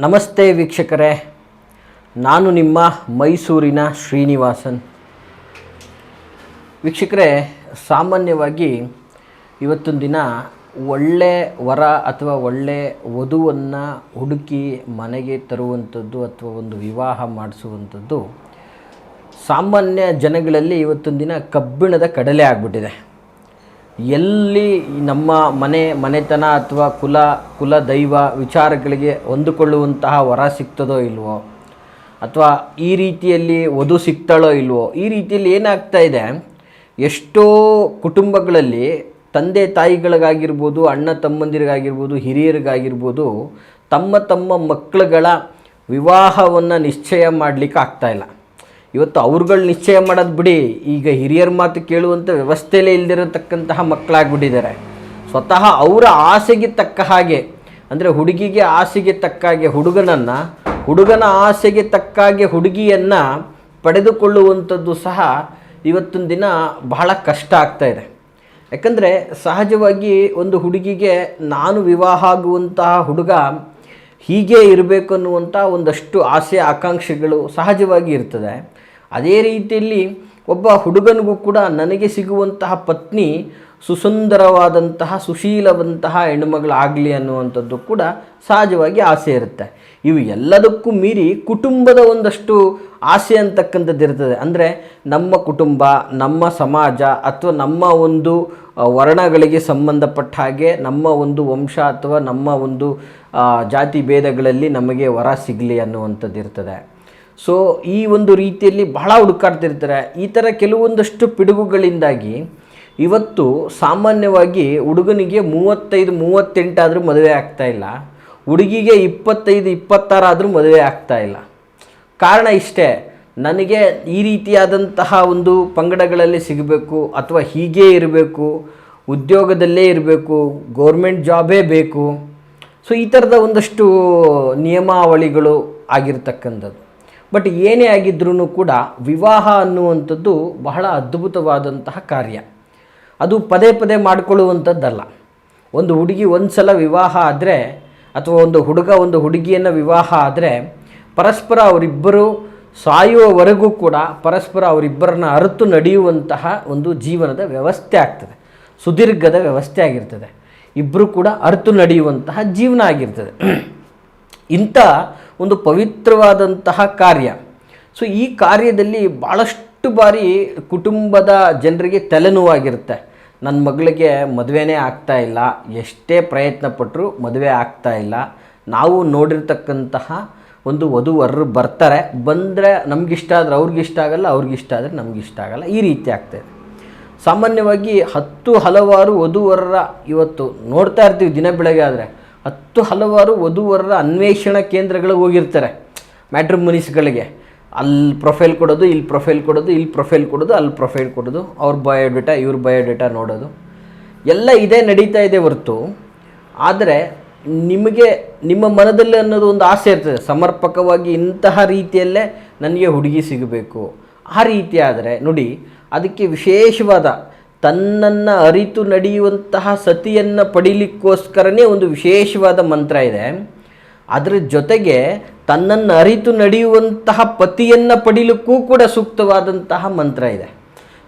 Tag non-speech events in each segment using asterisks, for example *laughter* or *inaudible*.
ನಮಸ್ತೆ ವೀಕ್ಷಕರೇ, ನಾನು ನಿಮ್ಮ ಮೈಸೂರಿನ ಶ್ರೀನಿವಾಸನ್. ವೀಕ್ಷಕರೇ, ಸಾಮಾನ್ಯವಾಗಿ ಇವತ್ತೊಂದು ದಿನ ಒಳ್ಳೆ ವರ ಅಥವಾ ಒಳ್ಳೆ ವಧುವನ್ನು ಹುಡುಕಿ ಮನೆಗೆ ತರುವಂಥದ್ದು ಅಥವಾ ಒಂದು ವಿವಾಹ ಮಾಡಿಸುವಂಥದ್ದು ಸಾಮಾನ್ಯ ಜನಗಳಲ್ಲಿ ಇವತ್ತೊಂದು ದಿನ ಕಬ್ಬಿಣದ ಕಡಲೆ ಆಗಿಬಿಟ್ಟಿದೆ. ಎಲ್ಲಿ ನಮ್ಮ ಮನೆ, ಮನೆತನ ಅಥವಾ ಕುಲ ಕುಲ ದೈವ ವಿಚಾರಗಳಿಗೆ ಹೊಂದಿಕೊಳ್ಳುವಂತಹ ವರ ಸಿಗ್ತದೋ ಇಲ್ವೋ? ಅಥವಾ ಈ ರೀತಿಯಲ್ಲಿ ವಧು ಸಿಗ್ತಾಳೋ ಇಲ್ವೋ? ಈ ರೀತಿಯಲ್ಲಿ ಏನಾಗ್ತಾ ಇದೆ? ಎಷ್ಟೋ ಕುಟುಂಬಗಳಲ್ಲಿ ತಂದೆ ತಾಯಿಗಳಿಗಾಗಿರ್ಬೋದು, ಅಣ್ಣ ತಮ್ಮಂದಿರಿಗಾಗಿರ್ಬೋದು, ಹಿರಿಯರಿಗಾಗಿರ್ಬೋದು, ತಮ್ಮ ತಮ್ಮ ಮಕ್ಕಳುಗಳ ವಿವಾಹವನ್ನು ನಿಶ್ಚಯ ಮಾಡಲಿಕ್ಕೆ ಆಗ್ತಾಯಿಲ್ಲ ಇವತ್ತು ಅವ್ರುಗಳು ನಿಶ್ಚಯ ಮಾಡೋದು ಬಿಡಿ. ಈಗ ಹಿರಿಯರ ಮಾತು ಕೇಳುವಂಥ ವ್ಯವಸ್ಥೆಯಲ್ಲೇ ಇಲ್ದಿರತಕ್ಕಂತಹ ಮಕ್ಕಳಾಗ್ಬಿಟ್ಟಿದ್ದಾರೆ ಸ್ವತಃ ಅವರ ಆಸೆಗೆ ತಕ್ಕ ಹಾಗೆ, ಅಂದರೆ ಹುಡುಗಿಗೆ ಆಸೆಗೆ ತಕ್ಕ ಹಾಗೆ ಹುಡುಗನನ್ನು, ಹುಡುಗನ ಆಸೆಗೆ ತಕ್ಕ ಹಾಗೆ ಹುಡುಗಿಯನ್ನು ಪಡೆದುಕೊಳ್ಳುವಂಥದ್ದು ಸಹ ಇವತ್ತಿನ ದಿನ ಬಹಳ ಕಷ್ಟ ಆಗ್ತಾ ಇದೆ. ಯಾಕಂದರೆ ಸಹಜವಾಗಿ ಒಂದು ಹುಡುಗಿಗೆ ನಾನು ವಿವಾಹ ಆಗುವಂತಹ ಹುಡುಗ ಹೀಗೆ ಇರಬೇಕು ಅನ್ನುವಂಥ ಒಂದಷ್ಟು ಆಸೆ, ಆಕಾಂಕ್ಷೆಗಳು ಸಹಜವಾಗಿ ಇರ್ತದೆ. ಅದೇ ರೀತಿಯಲ್ಲಿ ಒಬ್ಬ ಹುಡುಗನಿಗೂ ಕೂಡ ನನಗೆ ಸಿಗುವಂತಹ ಪತ್ನಿ ಸುಸುಂದರವಾದಂತಹ, ಸುಶೀಲವಂತಹ ಹೆಣ್ಣುಮಗಳಾಗಲಿ ಅನ್ನುವಂಥದ್ದು ಕೂಡ ಸಹಜವಾಗಿ ಆಸೆ ಇರುತ್ತೆ. ಇವು ಎಲ್ಲದಕ್ಕೂ ಮೀರಿ ಕುಟುಂಬದ ಒಂದಷ್ಟು ಆಸೆ ಅಂತಕ್ಕಂಥದ್ದು ಇರ್ತದೆ. ಅಂದರೆ ನಮ್ಮ ಕುಟುಂಬ, ನಮ್ಮ ಸಮಾಜ ಅಥವಾ ನಮ್ಮ ಒಂದು ವರ್ಣಗಳಿಗೆ ಸಂಬಂಧಪಟ್ಟ ಹಾಗೆ ನಮ್ಮ ಒಂದು ವಂಶ ಅಥವಾ ನಮ್ಮ ಒಂದು ಜಾತಿ ಭೇದಗಳಲ್ಲಿ ನಮಗೆ ವರ ಸಿಗಲಿ ಅನ್ನುವಂಥದ್ದು ಇರ್ತದೆ. ಸೊ ಈ ಒಂದು ರೀತಿಯಲ್ಲಿ ಬಹಳ ಹುಡುಕಾಡ್ತಿರ್ತಾರೆ. ಈ ಥರ ಕೆಲವೊಂದಷ್ಟು ಪಿಡುಗುಗಳಿಂದಾಗಿ ಇವತ್ತು ಸಾಮಾನ್ಯವಾಗಿ ಹುಡುಗನಿಗೆ ಮೂವತ್ತೈದು, ಮೂವತ್ತೆಂಟಾದರೂ ಮದುವೆ ಇಲ್ಲ. ಹುಡುಗಿಗೆ ಇಪ್ಪತ್ತೈದು, ಇಪ್ಪತ್ತಾರಾದರೂ ಮದುವೆ ಇಲ್ಲ. ಕಾರಣ ಇಷ್ಟೇ, ನನಗೆ ಈ ರೀತಿಯಾದಂತಹ ಒಂದು ಪಂಗಡಗಳಲ್ಲಿ ಸಿಗಬೇಕು ಅಥವಾ ಹೀಗೇ ಇರಬೇಕು, ಉದ್ಯೋಗದಲ್ಲೇ ಇರಬೇಕು, ಗೌರ್ಮೆಂಟ್ ಜಾಬೇ ಬೇಕು. ಸೊ ಈ ಥರದ ಒಂದಷ್ಟು ನಿಯಮಾವಳಿಗಳು ಆಗಿರ್ತಕ್ಕಂಥದ್ದು. ಬಟ್ ಏನೇ ಆಗಿದ್ರೂ ಕೂಡ ವಿವಾಹ ಅನ್ನುವಂಥದ್ದು ಬಹಳ ಅದ್ಭುತವಾದಂತಹ ಕಾರ್ಯ. ಅದು ಪದೇ ಪದೇ ಮಾಡಿಕೊಳ್ಳುವಂಥದ್ದಲ್ಲ. ಒಂದು ಹುಡುಗಿ ಒಂದು ಸಲ ವಿವಾಹ ಆದರೆ ಅಥವಾ ಒಂದು ಹುಡುಗ ಒಂದು ಹುಡುಗಿಯನ್ನು ವಿವಾಹ ಆದರೆ ಪರಸ್ಪರ ಅವರಿಬ್ಬರು ಸಾಯುವವರೆಗೂ ಕೂಡ ಪರಸ್ಪರ ಅವರಿಬ್ಬರನ್ನ ಅರಿತು ನಡೆಯುವಂತಹ ಒಂದು ಜೀವನದ ವ್ಯವಸ್ಥೆ ಆಗ್ತದೆ. ಸುದೀರ್ಘದ ವ್ಯವಸ್ಥೆ ಆಗಿರ್ತದೆ. ಇಬ್ಬರು ಕೂಡ ಅರಿತು ನಡೆಯುವಂತಹ ಜೀವನ ಆಗಿರ್ತದೆ. ಇಂಥ ಒಂದು ಪವಿತ್ರವಾದಂತಹ ಕಾರ್ಯ. ಸೊ ಈ ಕಾರ್ಯದಲ್ಲಿ ಭಾಳಷ್ಟು ಬಾರಿ ಕುಟುಂಬದ ಜನರಿಗೆ ತಲೆನೋವಾಗಿರುತ್ತೆ. ನನ್ನ ಮಗಳಿಗೆ ಮದುವೆನೇ ಆಗ್ತಾ ಇಲ್ಲ. ಎಷ್ಟೇ ಪ್ರಯತ್ನ ಪಟ್ಟರು ಮದುವೆ ಆಗ್ತಾ ಇಲ್ಲ. ನಾವು ನೋಡಿರ್ತಕ್ಕಂತಹ ಒಂದು ವಧುವರರು ಬರ್ತಾರೆ. ಬಂದರೆ ನಮಗಿಷ್ಟ ಆದರೆ ಅವ್ರಿಗಿಷ್ಟ ಆಗಲ್ಲ, ಅವ್ರಿಗಿಷ್ಟ ಆದರೆ ನಮಗಿಷ್ಟ ಆಗಲ್ಲ. ಈ ರೀತಿ ಆಗ್ತಾಯಿದೆ ಸಾಮಾನ್ಯವಾಗಿ ಹತ್ತು ಹಲವಾರು ವಧುವರರ ಇವತ್ತು ನೋಡ್ತಾ ಇರ್ತೀವಿ ದಿನ ಬೆಳಗ್ಗೆ ಆದರೆ. ಹತ್ತು ಹಲವಾರು ವಧುವರರ ಅನ್ವೇಷಣಾ ಕೇಂದ್ರಗಳಿಗೆ ಹೋಗಿರ್ತಾರೆ. ಮ್ಯಾಟ್ರಿಮುನಿಸ್ಗಳಿಗೆ ಅಲ್ಲಿ ಪ್ರೊಫೈಲ್ ಕೊಡೋದು, ಇಲ್ಲಿ ಪ್ರೊಫೈಲ್ ಕೊಡೋದು, ಇಲ್ಲಿ ಪ್ರೊಫೈಲ್ ಕೊಡೋದು, ಅಲ್ಲಿ ಪ್ರೊಫೈಲ್ ಕೊಡೋದು, ಅವ್ರ ಬಯೋಡೇಟಾ, ಇವ್ರ ಬಯೋಡೇಟಾ ನೋಡೋದು. ಎಲ್ಲ ಇದೇ ನಡೀತಾ ಇದೆ ಹೊರತು. ಆದರೆ ನಿಮಗೆ, ನಿಮ್ಮ ಮನದಲ್ಲಿ ಅನ್ನೋದು ಒಂದು ಆಸೆ ಇರ್ತದೆ. ಸಮರ್ಪಕವಾಗಿ ಇಂತಹ ರೀತಿಯಲ್ಲೇ ನನಗೆ ಹುಡುಗಿ ಸಿಗಬೇಕು. ಆ ರೀತಿ ಆದರೆ, ನೋಡಿ, ಅದಕ್ಕೆ ವಿಶೇಷವಾದ ತನ್ನನ್ನು ಅರಿತು ನಡೆಯುವಂತಹ ಸತಿಯನ್ನು ಪಡೀಲಿಕ್ಕೋಸ್ಕರನೇ ಒಂದು ವಿಶೇಷವಾದ ಮಂತ್ರ ಇದೆ. ಅದರ ಜೊತೆಗೆ ತನ್ನನ್ನು ಅರಿತು ನಡೆಯುವಂತಹ ಪತಿಯನ್ನು ಪಡೀಲಿಕ್ಕೂ ಕೂಡ ಸೂಕ್ತವಾದಂತಹ ಮಂತ್ರ ಇದೆ.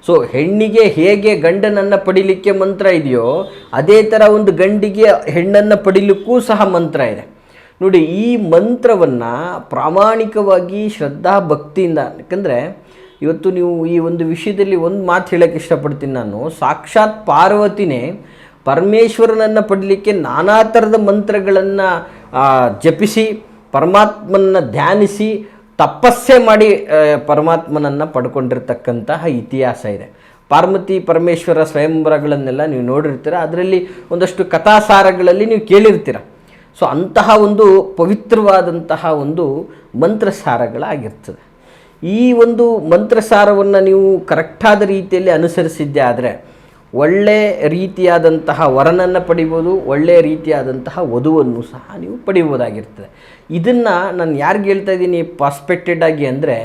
ಸೊ, ಹೆಣ್ಣಿಗೆ ಹೇಗೆ ಗಂಡನನ್ನು ಪಡೀಲಿಕ್ಕೆ ಮಂತ್ರ ಇದೆಯೋ, ಅದೇ ಥರ ಒಂದು ಗಂಡಿಗೆ ಹೆಣ್ಣನ್ನು ಪಡೀಲಿಕ್ಕೂ ಸಹ ಮಂತ್ರ ಇದೆ. ನೋಡಿ, ಈ ಮಂತ್ರವನ್ನು ಪ್ರಾಮಾಣಿಕವಾಗಿ ಶ್ರದ್ಧಾ ಭಕ್ತಿಯಿಂದ, ಯಾಕಂದರೆ ಇವತ್ತು ನೀವು ಈ ಒಂದು ವಿಷಯದಲ್ಲಿ ಒಂದು ಮಾತು ಹೇಳೋಕ್ಕೆ ಇಷ್ಟಪಡ್ತೀನಿ ನಾನು. ಸಾಕ್ಷಾತ್ ಪಾರ್ವತಿನೇ ಪರಮೇಶ್ವರನನ್ನು ಪಡಲಿಕ್ಕೆ ನಾನಾ ಥರದ ಮಂತ್ರಗಳನ್ನು ಜಪಿಸಿ ಪರಮಾತ್ಮನ ಧ್ಯಾನಿಸಿ, ತಪಸ್ಸೆ ಮಾಡಿ ಪರಮಾತ್ಮನನ್ನು ಪಡ್ಕೊಂಡಿರ್ತಕ್ಕಂತಹ ಇತಿಹಾಸ ಇದೆ. ಪಾರ್ವತಿ, ಪರಮೇಶ್ವರ ಸ್ವಯಂವರಗಳನ್ನೆಲ್ಲ ನೀವು ನೋಡಿರ್ತೀರ. ಅದರಲ್ಲಿ ಒಂದಷ್ಟು ಕಥಾಸಾರಗಳಲ್ಲಿ ನೀವು ಕೇಳಿರ್ತೀರ. ಸೊ, ಅಂತಹ ಒಂದು ಪವಿತ್ರವಾದಂತಹ ಒಂದು ಮಂತ್ರಸಾರಗಳಾಗಿರ್ತದೆ. ಈ ಒಂದು ಮಂತ್ರಸಾರವನ್ನು ನೀವು ಕರೆಕ್ಟಾದ ರೀತಿಯಲ್ಲಿ ಅನುಸರಿಸಿದ್ದೆ ಆದರೆ ಒಳ್ಳೆ ರೀತಿಯಾದಂತಹ ವರನನ್ನು ಪಡಿಬೋದು ಒಳ್ಳೆಯ ರೀತಿಯಾದಂತಹ ವಧುವನ್ನು ಸಹ ನೀವು ಪಡಿಬೋದಾಗಿರ್ತದೆ. ಇದನ್ನು ನಾನು ಯಾರಿಗೆ ಹೇಳ್ತಾ ಇದ್ದೀನಿ, ಪಾಸ್ಪೆಕ್ಟೆಡ್ ಆಗಿ ಅಂದರೆ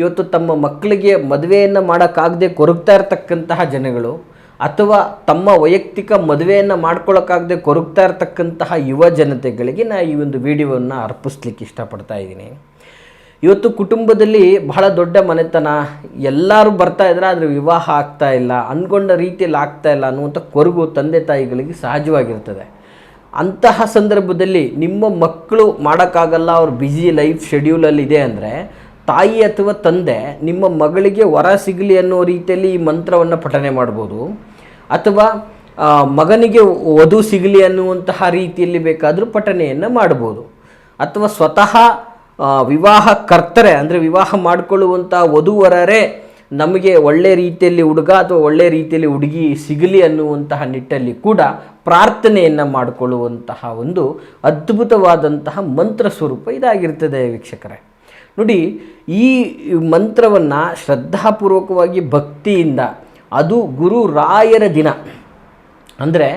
ಇವತ್ತು ತಮ್ಮ ಮಕ್ಕಳಿಗೆ ಮದುವೆಯನ್ನು ಮಾಡೋಕ್ಕಾಗದೆ ಕೊರಗ್ತಾ ಇರತಕ್ಕಂತಹ ಜನಗಳು ಅಥವಾ ತಮ್ಮ ವೈಯಕ್ತಿಕ ಮದುವೆಯನ್ನು ಮಾಡ್ಕೊಳ್ಳೋಕ್ಕಾಗದೆ ಕೊರಗ್ತಾ ಇರತಕ್ಕಂತಹ ಯುವ ಜನತೆಗಳಿಗೆ ನಾನು ಈ ಒಂದು ವಿಡಿಯೋವನ್ನು ಅರ್ಪಿಸ್ಲಿಕ್ಕೆ ಇಷ್ಟಪಡ್ತಾ ಇದ್ದೀನಿ. ಇವತ್ತು ಕುಟುಂಬದಲ್ಲಿ ಬಹಳ ದೊಡ್ಡ ಮನೆತನ. ಎಲ್ಲರೂ ಬರ್ತಾ ಇದ್ರೆ ಆದರೆ ವಿವಾಹ ಆಗ್ತಾ ಇಲ್ಲ ಅಂದ್ಕೊಂಡ ರೀತಿಯಲ್ಲಿ ಆಗ್ತಾ ಇಲ್ಲ ಅನ್ನುವಂಥ ಕೊರಗು ತಂದೆ ತಾಯಿಗಳಿಗೆ ಸಹಜವಾಗಿರ್ತದೆ. ಅಂತಹ ಸಂದರ್ಭದಲ್ಲಿ ನಿಮ್ಮ ಮಕ್ಕಳು ಮಾಡೋಕ್ಕಾಗಲ್ಲ, ಅವ್ರ ಬ್ಯುಸಿ ಲೈಫ್ ಶೆಡ್ಯೂಲಲ್ಲಿ ಇದೆ ಅಂದರೆ ತಾಯಿ ಅಥವಾ ತಂದೆ ನಿಮ್ಮ ಮಗಳಿಗೆ ವರ ಸಿಗಲಿ ಅನ್ನೋ ರೀತಿಯಲ್ಲಿ ಈ ಮಂತ್ರವನ್ನು ಪಠನೆ ಮಾಡ್ಬೋದು. ಅಥವಾ ಮಗನಿಗೆ ವಧು ಸಿಗಲಿ ಅನ್ನುವಂತಹ ರೀತಿಯಲ್ಲಿ ಬೇಕಾದರೂ ಪಠನೆಯನ್ನು ಮಾಡ್ಬೋದು. ಅಥವಾ ಸ್ವತಃ ವಿವಾಹ ಕರ್ತರೆ, ಅಂದರೆ ವಿವಾಹ ಮಾಡಿಕೊಳ್ಳುವಂಥ ವಧುವರರೇ, ನಮಗೆ ಒಳ್ಳೆ ರೀತಿಯಲ್ಲಿ ಹುಡುಗ ಅಥವಾ ಒಳ್ಳೆ ರೀತಿಯಲ್ಲಿ ಹುಡುಗಿ ಸಿಗಲಿ ಅನ್ನುವಂತಹ ನಿಟ್ಟಲ್ಲಿ ಕೂಡ ಪ್ರಾರ್ಥನೆಯನ್ನು ಮಾಡಿಕೊಳ್ಳುವಂತಹ ಒಂದು ಅದ್ಭುತವಾದಂತಹ ಮಂತ್ರ ಸ್ವರೂಪ ಇದಾಗಿರ್ತದೆ ವೀಕ್ಷಕರೇ. ನೋಡಿ, ಈ ಮಂತ್ರವನ್ನು ಶ್ರದ್ಧಾಪೂರ್ವಕವಾಗಿ ಭಕ್ತಿಯಿಂದ, ಅದು ಗುರು ರಾಯರ ದಿನ. ಅಂದರೆ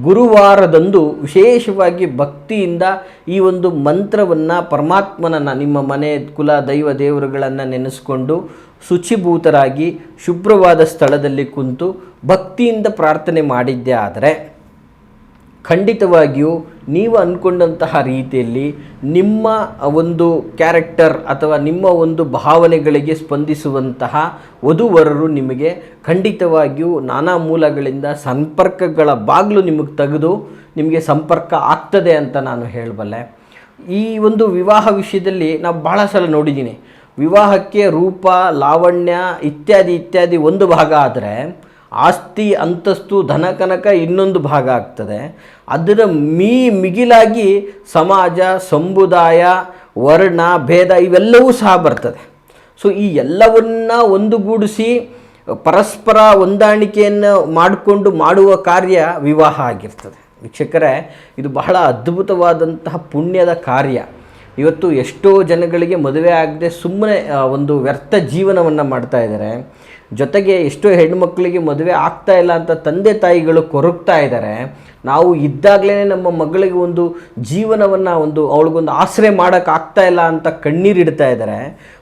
ಗುರುವಾರದಂದು ವಿಶೇಷವಾಗಿ ಭಕ್ತಿಯಿಂದ ಈ ಒಂದು ಮಂತ್ರವನ್ನು ಪರಮಾತ್ಮನನ್ನು ನಿಮ್ಮ ಮನೆ ಕುಲ ದೈವ ದೇವರುಗಳನ್ನು ನೆನೆಸ್ಕೊಂಡು ಶುಚಿಭೂತರಾಗಿ ಶುಭ್ರವಾದ ಸ್ಥಳದಲ್ಲಿ ಕುಂತು ಭಕ್ತಿಯಿಂದ ಪ್ರಾರ್ಥನೆ ಮಾಡಿದ್ದೇ ಆದರೆ ಖಂಡಿತವಾಗಿಯೂ ನೀವು ಅಂದ್ಕೊಂಡಂತಹ ರೀತಿಯಲ್ಲಿ ನಿಮ್ಮ ಒಂದು ಕ್ಯಾರೆಕ್ಟರ್ ಅಥವಾ ನಿಮ್ಮ ಒಂದು ಭಾವನೆಗಳಿಗೆ ಸ್ಪಂದಿಸುವಂತಹ ವಧುವರರು ನಿಮಗೆ ಖಂಡಿತವಾಗಿಯೂ ನಾನಾ ಮೂಲಗಳಿಂದ ಸಂಪರ್ಕಗಳ ಬಾಗಿಲು ನಿಮಗೆ ತೆಗೆದು ನಿಮಗೆ ಸಂಪರ್ಕ ಆಗ್ತದೆ ಅಂತ ನಾನು ಹೇಳಬಲ್ಲೆ. ಈ ಒಂದು ವಿವಾಹ ವಿಷಯದಲ್ಲಿ ನಾವು ಭಾಳ ಸಲ ನೋಡಿದ್ದೀನಿ. ವಿವಾಹಕ್ಕೆ ರೂಪ, ಲಾವಣ್ಯ ಇತ್ಯಾದಿ ಇತ್ಯಾದಿ ಒಂದು ಭಾಗ ಆದರೆ ಆಸ್ತಿ ಅಂತಸ್ತು ಧನ ಕನಕ ಇನ್ನೊಂದು ಭಾಗ ಆಗ್ತದೆ. ಅದರ ಮೀ ಮಿಗಿಲಾಗಿ ಸಮಾಜ ಸಮುದಾಯ ವರ್ಣ, ಭೇದ ಇವೆಲ್ಲವೂ ಸಹ ಬರ್ತದೆ. ಸೊ ಈ ಎಲ್ಲವನ್ನ ಒಂದುಗೂಡಿಸಿ ಪರಸ್ಪರ ಹೊಂದಾಣಿಕೆಯನ್ನು ಮಾಡಿಕೊಂಡು ಮಾಡುವ ಕಾರ್ಯ ವಿವಾಹ ಆಗಿರ್ತದೆ. ವೀಕ್ಷಕರೇ, ಇದು ಬಹಳ ಅದ್ಭುತವಾದಂತಹ ಪುಣ್ಯದ ಕಾರ್ಯ. ಇವತ್ತು ಎಷ್ಟೋ ಜನಗಳಿಗೆ ಮದುವೆ ಆಗದೆ ಸುಮ್ಮನೆ ಒಂದು ವ್ಯರ್ಥ ಜೀವನವನ್ನು ಮಾಡ್ತಾ ಇದ್ದಾರೆ. ಜೊತೆಗೆ ಎಷ್ಟೋ ಹೆಣ್ಮಕ್ಳಿಗೆ ಮದುವೆ ಆಗ್ತಾ ಇಲ್ಲ ಅಂತ ತಂದೆ ತಾಯಿಗಳು ಕೊರಗ್ತಾ ಇದ್ದಾರೆ. ನಾವು ಇದ್ದಾಗಲೇ ನಮ್ಮ ಮಗಳಿಗೆ ಒಂದು ಜೀವನವನ್ನು ಒಂದು ಅವಳಿಗೊಂದು ಆಶ್ರಯ ಮಾಡೋಕ್ಕಾಗ್ತಾ ಇಲ್ಲ ಅಂತ ಕಣ್ಣೀರಿಡ್ತಾ ಇದ್ದಾರೆ.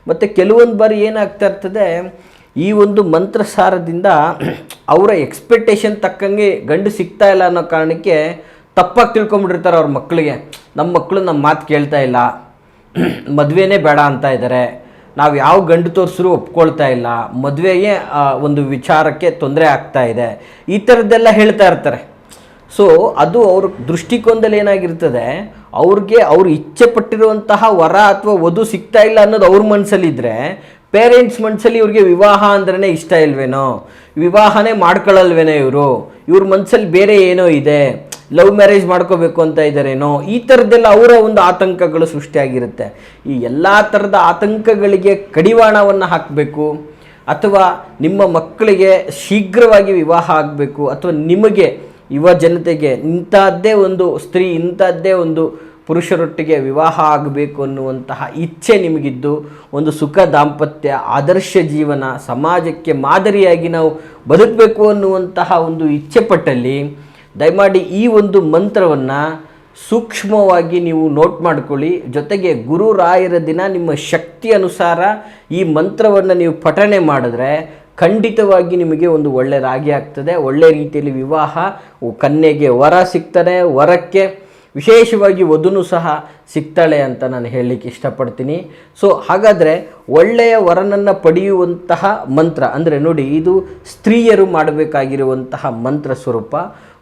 ಮತ್ತು ಕೆಲವೊಂದು ಬಾರಿ ಏನಾಗ್ತಾ ಇರ್ತದೆ, ಈ ಒಂದು ಮಂತ್ರಸಾರದಿಂದ ಅವರ ಎಕ್ಸ್ಪೆಕ್ಟೇಷನ್ ತಕ್ಕಂಗೆ ಗಂಡು ಸಿಗ್ತಾ ಇಲ್ಲ ಅನ್ನೋ ಕಾರಣಕ್ಕೆ ತಪ್ಪಾಗಿ ತಿಳ್ಕೊಂಬಿಟ್ಟಿರ್ತಾರೆ ಅವ್ರ ಮಕ್ಕಳಿಗೆ ನಮ್ಮ ಮಕ್ಕಳು ನಮ್ಮ ಮಾತು ಕೇಳ್ತಾ ಇಲ್ಲ. *clears throat* ಮದುವೆನೇ ಬೇಡ ಅಂತ ಇದ್ದಾರೆ ನಾವು ಯಾವ ಗಂಡು ತೋರಿಸ್ರು ಒಪ್ಕೊಳ್ತಾ ಇಲ್ಲ. ಮದುವೆಗೆ ಒಂದು ವಿಚಾರಕ್ಕೆ ತೊಂದರೆ ಆಗ್ತಾ ಇದೆ. ಈ ಥರದ್ದೆಲ್ಲ ಹೇಳ್ತಾ ಇರ್ತಾರೆ. ಸೊ ಅದು ಅವ್ರ ದೃಷ್ಟಿಕೋನದಲ್ಲಿ ಏನಾಗಿರ್ತದೆ, ಅವ್ರಿಗೆ ಅವ್ರು ಇಚ್ಛೆ ಪಟ್ಟಿರುವಂತಹ ವರ ಅಥವಾ ವಧು ಸಿಗ್ತಾ ಇಲ್ಲ ಅನ್ನೋದು ಅವ್ರ ಮನಸ್ಸಲ್ಲಿದ್ದರೆ ಪೇರೆಂಟ್ಸ್ ಮನಸ್ಸಲ್ಲಿ ಇವ್ರಿಗೆ ವಿವಾಹ ಅಂದ್ರೇ ಇಷ್ಟ ಇಲ್ವೇನೋ? ವಿವಾಹನೇ ಮಾಡ್ಕೊಳ್ಳಲ್ವೇನೋ ಇವರು? ಇವ್ರ ಮನಸ್ಸಲ್ಲಿ ಬೇರೆ ಏನೋ ಇದೆ? ಲವ್ ಮ್ಯಾರೇಜ್ ಮಾಡ್ಕೋಬೇಕು ಅಂತ ಇದ್ದಾರೇನೋ, ಈ ಥರದ್ದೆಲ್ಲ ಅವರ ಒಂದು ಆತಂಕಗಳು ಸೃಷ್ಟಿಯಾಗಿರುತ್ತೆ. ಈ ಎಲ್ಲ ಥರದ ಆತಂಕಗಳಿಗೆ ಕಡಿವಾಣವನ್ನು ಹಾಕಬೇಕು, ಅಥವಾ ನಿಮ್ಮ ಮಕ್ಕಳಿಗೆ ಶೀಘ್ರವಾಗಿ ವಿವಾಹ ಆಗಬೇಕು, ಅಥವಾ ನಿಮಗೆ ಯುವ ಜನತೆಗೆ ಇಂಥದ್ದೇ ಒಂದು ಸ್ತ್ರೀ ಇಂಥದ್ದೇ ಒಂದು ಪುರುಷರೊಟ್ಟಿಗೆ ವಿವಾಹ ಆಗಬೇಕು ಅನ್ನುವಂತಹ ಇಚ್ಛೆ ನಿಮಗಿದ್ದು, ಒಂದು ಸುಖ ದಾಂಪತ್ಯ, ಆದರ್ಶ ಜೀವನ, ಸಮಾಜಕ್ಕೆ ಮಾದರಿಯಾಗಿ ನಾವು ಬದುಕಬೇಕು ಅನ್ನುವಂತಹ ಒಂದು ಇಚ್ಛೆ ಪಟ್ಟಲ್ಲಿ ದಯಮಾಡಿ ಈ ಒಂದು ಮಂತ್ರವನ್ನು ಸೂಕ್ಷ್ಮವಾಗಿ ನೀವು ನೋಟ್ ಮಾಡ್ಕೊಳ್ಳಿ. ಜೊತೆಗೆ ಗುರುರಾಯರ ದಿನ ನಿಮ್ಮ ಶಕ್ತಿ ಅನುಸಾರ ಈ ಮಂತ್ರವನ್ನು ನೀವು ಪಠಣೆ ಮಾಡಿದ್ರೆ ಖಂಡಿತವಾಗಿ ನಿಮಗೆ ಒಂದು ಒಳ್ಳೆ ರಾಗಿ ಆಗ್ತದೆ. ಒಳ್ಳೆ ರೀತಿಯಲ್ಲಿ ವಿವಾಹ ಕನ್ಯೆಗೆ ವರ ಸಿಗ್ತಾರೆ ವರಕ್ಕೆ ವಿಶೇಷವಾಗಿ ವಧುನು ಸಹ ಸಿಗ್ತಾಳೆ ಅಂತ ನಾನು ಹೇಳಲಿಕ್ಕೆ ಇಷ್ಟಪಡ್ತೀನಿ. ಸೊ ಹಾಗಾದರೆ ಒಳ್ಳೆಯ ವರನನ್ನು ಪಡೆಯುವಂತಹ ಮಂತ್ರ, ಅಂದರೆ ನೋಡಿ, ಇದು ಸ್ತ್ರೀಯರು ಮಾಡಬೇಕಾಗಿರುವಂತಹ ಮಂತ್ರ ಸ್ವರೂಪ.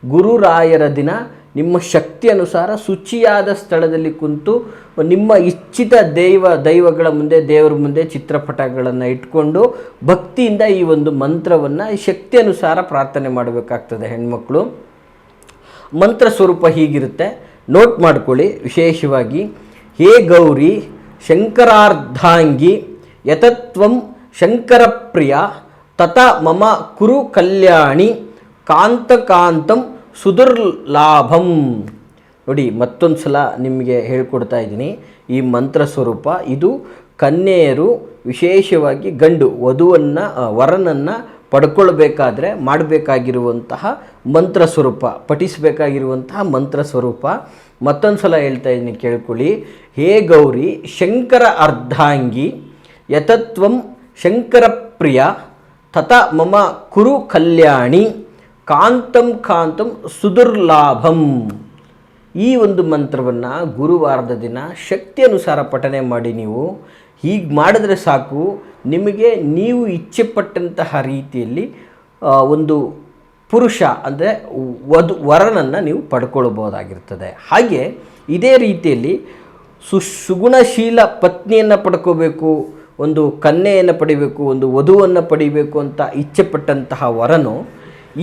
ಗುರುರಾಯರ ದಿನ. ನಿಮ್ಮ ಶಕ್ತಿ ಅನುಸಾರ ಶುಚಿಯಾದ ಸ್ಥಳದಲ್ಲಿ ಕುಂತು ನಿಮ್ಮ ಇಚ್ಛಿತ ದೈವ, ದೈವಗಳ ಮುಂದೆ, ದೇವರ ಮುಂದೆ ಚಿತ್ರಪಟಗಳನ್ನು ಇಟ್ಕೊಂಡು ಭಕ್ತಿಯಿಂದ ಈ ಒಂದು ಮಂತ್ರವನ್ನು ಶಕ್ತಿ ಅನುಸಾರ ಪ್ರಾರ್ಥನೆ ಮಾಡಬೇಕಾಗ್ತದೆ ಹೆಣ್ಮಕ್ಳು. ಮಂತ್ರ ಸ್ವರೂಪ ಹೀಗಿರುತ್ತೆ. ನೋಟ್ ಮಾಡ್ಕೊಳ್ಳಿ. ವಿಶೇಷವಾಗಿ, ಹೇ ಗೌರಿ, ಶಂಕರಾರ್ಧಾಂಗಿ, ಯತತ್ವಂ ಶಂಕರಪ್ರಿಯ, ತತ ಮಮ ಕುರು ಕಲ್ಯಾಣಿ ಕಾಂತಕಾಂತಂ ಸುದುರ್ಲಾಭಂ. ನೋಡಿ, ಮತ್ತೊಂದು ಸಲ ನಿಮಗೆ ಹೇಳ್ಕೊಡ್ತಾ ಇದ್ದೀನಿ. ಈ ಮಂತ್ರ ಸ್ವರೂಪ, ಇದು ಕನ್ಯೆಯರು ವಿಶೇಷವಾಗಿ ಗಂಡು, ವಧುವನ್ನು ವರನನ್ನು ಪಡ್ಕೊಳ್ಬೇಕಾದ್ರೆ ಮಾಡಬೇಕಾಗಿರುವಂತಹ ಮಂತ್ರ ಸ್ವರೂಪ, ಪಠಿಸಬೇಕಾಗಿರುವಂತಹ ಮಂತ್ರ ಸ್ವರೂಪ. ಮತ್ತೊಂದು ಸಲ ಹೇಳ್ತಾ ಇದ್ದೀನಿ, ಕೇಳ್ಕೊಳ್ಳಿ. ಹೇ ಗೌರಿ, ಶಂಕರ ಅರ್ಧಾಂಗಿ ಯತತ್ವಂ ಶಂಕರ ಪ್ರಿಯ ತತ ಮಮ ಕುರು ಕಲ್ಯಾಣಿ ಕಾಂತಂ ಕಾಂತಂ ಸುದುರ್ಲಾಭಂ ಈ ಒಂದು ಮಂತ್ರವನ್ನು ಗುರುವಾರದ ದಿನ ಶಕ್ತಿ ಅನುಸಾರ ಪಠನೆ ಮಾಡಿ ನೀವು. ಹೀಗೆ ಮಾಡಿದ್ರೆ ಸಾಕು, ನಿಮಗೆ ನೀವು ಇಚ್ಛೆಪಟ್ಟಂತಹ ರೀತಿಯಲ್ಲಿ ಒಂದು ಪುರುಷ ಅಂದರೆ ವಧು ವರನನ್ನು ನೀವು ಪಡ್ಕೊಳ್ಬೋದಾಗಿರ್ತದೆ ಹಾಗೆ ಇದೇ ರೀತಿಯಲ್ಲಿ ಸು, ಸುಗುಣಶೀಲ ಪತ್ನಿಯನ್ನು ಪಡ್ಕೋಬೇಕು, ಒಂದು ಕನ್ಯೆಯನ್ನು ಪಡಿಬೇಕು, ಒಂದು ವಧುವನ್ನು ಪಡಿಬೇಕು ಅಂತ ಇಚ್ಛೆಪಟ್ಟಂತಹ ವರನು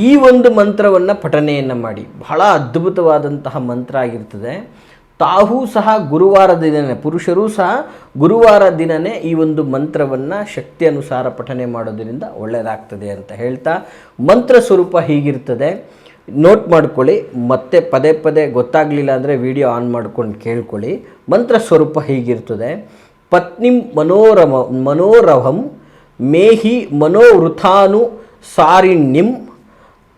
ಈ ಒಂದು ಮಂತ್ರವನ್ನು ಪಠನೆಯನ್ನು ಮಾಡಿ. ಬಹಳ ಅದ್ಭುತವಾದಂತಹ ಮಂತ್ರ ಆಗಿರ್ತದೆ. ತಾವೂ ಸಹ ಗುರುವಾರ ದಿನನೇ, ಪುರುಷರೂ ಸಹ ಗುರುವಾರ ದಿನನೇ ಈ ಒಂದು ಮಂತ್ರವನ್ನು ಶಕ್ತಿ ಅನುಸಾರ ಪಠನೆ ಮಾಡೋದರಿಂದ ಒಳ್ಳೆಯದಾಗ್ತದೆ ಅಂತ ಹೇಳ್ತಾ, ಮಂತ್ರ ಸ್ವರೂಪ ಹೀಗಿರ್ತದೆ. ನೋಟ್ ಮಾಡ್ಕೊಳ್ಳಿ, ಮತ್ತೆ ಪದೇ ಪದೇ ಗೊತ್ತಾಗಲಿಲ್ಲ ಅಂದರೆ ವಿಡಿಯೋ ಆನ್ ಮಾಡ್ಕೊಂಡು ಕೇಳ್ಕೊಳ್ಳಿ. ಮಂತ್ರ ಸ್ವರೂಪ ಹೀಗಿರ್ತದೆ. ಪತ್ನಿಂ ಮನೋರಮ ಮನೋರವಂ ಮೇಹಿ ಮನೋವೃಥಾನು ಸಾರಿಣ್ಯಂ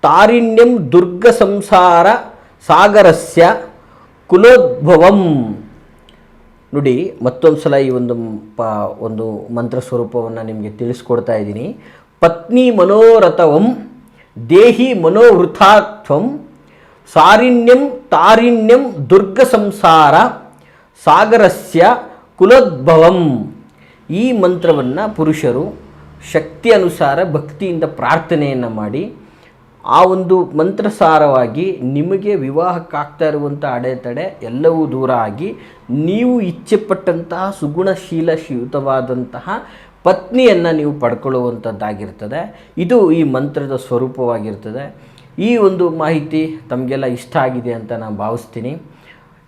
ತಾರಿಣ್ಯಂ ದುರ್ಗ ಸಂಸಾರ ಸಾಗರಸ್ಯ ಕುಲೋದ್ಭವಂ. ನೋಡಿ, ಮತ್ತೊಂದು ಸಲ ಈ ಒಂದು ಪ, ಒಂದು ಮಂತ್ರ ಸ್ವರೂಪವನ್ನು ನಿಮಗೆ ತಿಳಿಸ್ಕೊಡ್ತಾ ಇದ್ದೀನಿ. ಪತ್ನಿ ಮನೋರಥವಂ, ದೇಹಿ ಮನೋವೃಥಾತ್ವಂ, ಸಾರಿಣ್ಯಂ ತಾರಿಣ್ಯಂ ದುರ್ಗ ಸಂಸಾರ ಸಾಗರಸ್ಯ ಕುಲೋದ್ಭವಂ. ಈ ಮಂತ್ರವನ್ನು ಪುರುಷರು ಶಕ್ತಿ ಅನುಸಾರ ಭಕ್ತಿಯಿಂದ ಪ್ರಾರ್ಥನೆಯನ್ನು ಮಾಡಿ ಆ ಒಂದು ಮಂತ್ರಸಾರವಾಗಿ ನಿಮಗೆ ವಿವಾಹಕ್ಕಾಗ್ತಾ ಇರುವಂಥ ಅಡೆತಡೆ ಎಲ್ಲವೂ ದೂರ ಆಗಿ ನೀವು ಇಚ್ಛೆಪಟ್ಟಂತಹ ಸುಗುಣಶೀಲಶೀಯುತವಾದಂತಹ ಪತ್ನಿಯನ್ನು ನೀವು ಪಡ್ಕೊಳ್ಳುವಂಥದ್ದಾಗಿರ್ತದೆ. ಇದು ಈ ಮಂತ್ರದ ಸ್ವರೂಪವಾಗಿರ್ತದೆ. ಈ ಒಂದು ಮಾಹಿತಿ ತಮಗೆಲ್ಲ ಇಷ್ಟ ಆಗಿದೆ ಅಂತ ನಾನು ಭಾವಿಸ್ತೀನಿ.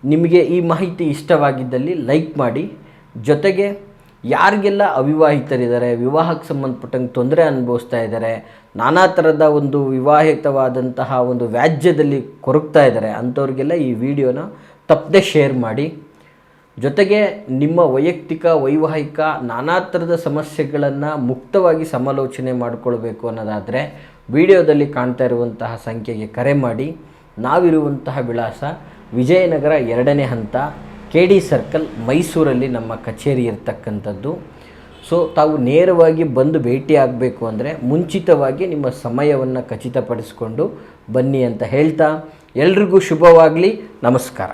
ನಿಮಗೆ ಈ ಮಾಹಿತಿ ಇಷ್ಟವಾಗಿದ್ದಲ್ಲಿ ಲೈಕ್ ಮಾಡಿ. ಜೊತೆಗೆ ಯಾರಿಗೆಲ್ಲ ಅವಿವಾಹಿತರಿದ್ದಾರೆ, ವಿವಾಹಕ್ಕೆ ಸಂಬಂಧಪಟ್ಟಂಗೆ ತೊಂದರೆ ಅನುಭವಿಸ್ತಾ ಇದ್ದಾರೆ, ನಾನಾ ಥರದ ಒಂದು ವಿವಾಹಿತವಾದಂತಹ ಒಂದು ವ್ಯಾಜ್ಯದಲ್ಲಿ ಕೊರಗ್ತಾ ಇದ್ದಾರೆ, ಅಂಥವ್ರಿಗೆಲ್ಲ ಈ ವಿಡಿಯೋನ ತಪ್ಪದೆ ಶೇರ್ ಮಾಡಿ. ಜೊತೆಗೆ ನಿಮ್ಮ ವೈಯಕ್ತಿಕ, ವೈವಾಹಿಕ ನಾನಾ ಥರದ ಸಮಸ್ಯೆಗಳನ್ನು ಮುಕ್ತವಾಗಿ ಸಮಾಲೋಚನೆ ಮಾಡಿಕೊಳ್ಬೇಕು ಅನ್ನೋದಾದರೆ ವಿಡಿಯೋದಲ್ಲಿ ಕಾಣ್ತಾ ಇರುವಂತಹ ಸಂಖ್ಯೆಗೆ ಕರೆ ಮಾಡಿ. ನಾವಿರುವಂತಹ ವಿಳಾಸ ವಿಜಯನಗರ ಎರಡನೇ ಹಂತ ಕೆ ಡಿ ಸರ್ಕಲ್ ಮೈಸೂರಲ್ಲಿ ನಮ್ಮ ಕಚೇರಿ ಇರತಕ್ಕಂಥದ್ದು. ಸೊ ತಾವು ನೇರವಾಗಿ ಬಂದು ಭೇಟಿ ಆಗಬೇಕು ಅಂದರೆ ಮುಂಚಿತವಾಗಿ ನಿಮ್ಮ ಸಮಯವನ್ನು ಖಚಿತಪಡಿಸಿಕೊಂಡು ಬನ್ನಿ ಅಂತ ಹೇಳ್ತಾ, ಎಲ್ರಿಗೂ ಶುಭವಾಗಲಿ, ನಮಸ್ಕಾರ.